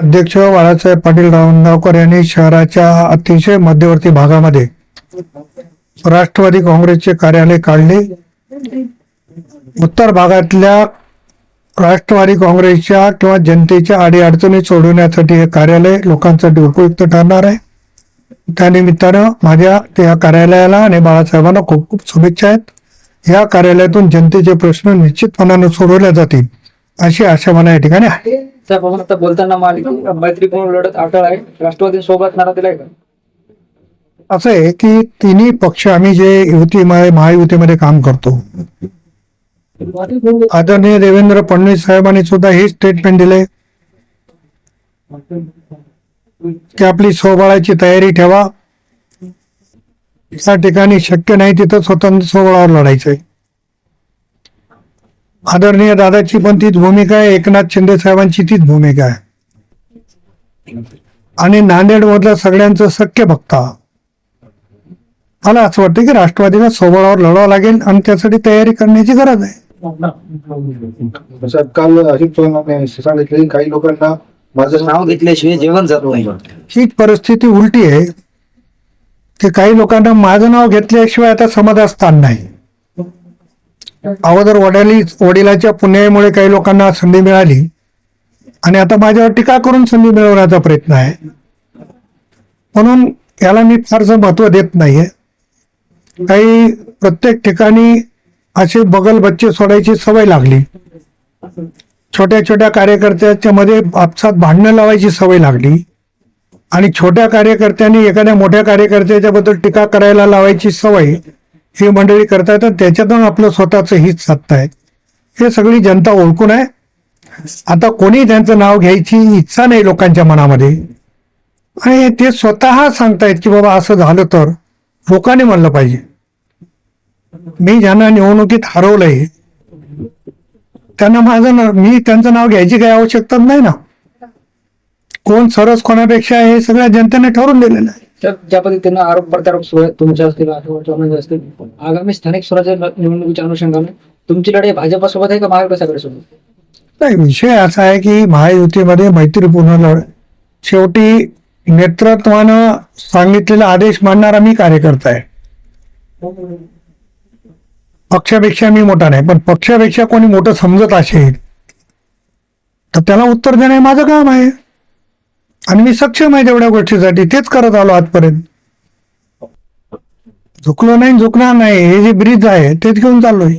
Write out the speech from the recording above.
अध्यक्ष बाळासाहेब पाटील रावणगावकर यांनी शहराच्या अतिशय मध्यवर्ती भागामध्ये राष्ट्रवादी काँग्रेसचे कार्यालय काढले. उत्तर भागातल्या राष्ट्रवादी काँग्रेसच्या किंवा जनतेच्या अडीअडचणी सोडवण्यासाठी हे कार्यालय लोकांसाठी उपयुक्त ठरणार आहे. त्यानिमित्तानं माझ्या त्या कार्यालयाला आणि बाळासाहेबांना खूप खूप शुभेच्छा आहेत. या कार्यालयातून जनतेचे प्रश्न निश्चितपणानं सोडवले जातील. अशी आशा मला या ठिकाणी आहे. बोलताना मालिक मैत्रीपूर्ण लढत अटळ आहे. राष्ट्रवादी सोबत नारा दिलाय का? असं आहे की तिन्ही पक्ष आम्ही जे युतीमध्ये महायुतीमध्ये काम करतो. आदरणीय देवेंद्र फडणवीस साहेबांनी सुद्धा हे स्टेटमेंट दिले. की आपली स्वबळाची तयारी ठेवा. या ठिकाणी शक्य नाही तिथं स्वतंत्र स्वबळावर लढायचंय. आदरणीय दादाची पण तीच भूमिका आहे एकनाथ शिंदे साहेबांची तीच भूमिका आहे. आणि नांदेड मधलं सगळ्यांचं शक्य बघता मला असं वाटतं की राष्ट्रवादीला सोबळावर लढावं लागेल आणि त्यासाठी तयारी करण्याची गरज आहे. काल अजित पवारांनी सांगितले काही लोकांना माझं नाव घेतल्याशिवाय जेवण जात नाही. हीच परिस्थिती उलटी आहे की काही लोकांना माझं नाव घेतल्याशिवाय आता समाधान नाही. अगोदर वडिली वडिलाच्या पुण्यामुळे काही लोकांना संधी मिळाली. आणि आता माझ्यावर टीका करून संधी मिळवण्याचा प्रयत्न आहे. म्हणून याला मी फारसं महत्त्व देत नाहीये. काही प्रत्येक ठिकाणी असे बगल बच्चे सोडायची सवय लागली. छोट्या छोट्या कार्यकर्त्याच्या मध्ये आपसात भांडणं लावायची सवय लागली. आणि छोट्या कार्यकर्त्यांनी एखाद्या मोठ्या कार्यकर्त्याच्या बद्दल टीका करायला लावायची सवय ही मंडळी करतायत आणि त्याच्यातून आपलं स्वतःचं हित साधतायत. हे सगळी जनता ओळखून आहे. आता कोणी त्यांचं नाव घ्यायची इच्छा नाही लोकांच्या मनामध्ये. आणि ते स्वतः सांगतायत की बाबा असं झालं तर लोकांनी म्हणलं पाहिजे. मी ज्यांना निवडणुकीत हरवलंय त्यांना माझं मी त्यांचं नाव घ्यायची काही आवश्यकता नाही ना. कोण सरस कोणापेक्षा आहे हे सगळ्या जनतेने ठरवून दिलेलं आहे. तर ज्या पद्धतीनं आरोप प्रत्यारोप सुरू आहेत तुमच्या असतील असतील आगामी स्थानिक स्वराज्य निवडणुकीच्या अनुषंगाने तुमची लढाई भाजपासोबत आहे का महाविकासाकडे सोबत नाही विषय असा आहे की महायुतीमध्ये मैत्रीपूर्ण लढ शेवटी नेतृत्वानं सांगितलेला आदेश मानणारा मी कार्यकर्ता आहे. पक्षापेक्षा मी मोठा नाही पण पक्षापेक्षा कोणी मोठं समजत असेल तर त्याला उत्तर देणे माझं काम आहे. आणि मी सक्षम आहे तेवढ्या गोष्टीसाठी तेच करत आलो आजपर्यंत. झुकलो नाही झुकणार नाही हे जे ब्रिज आहे तेच घेऊन चाललोय.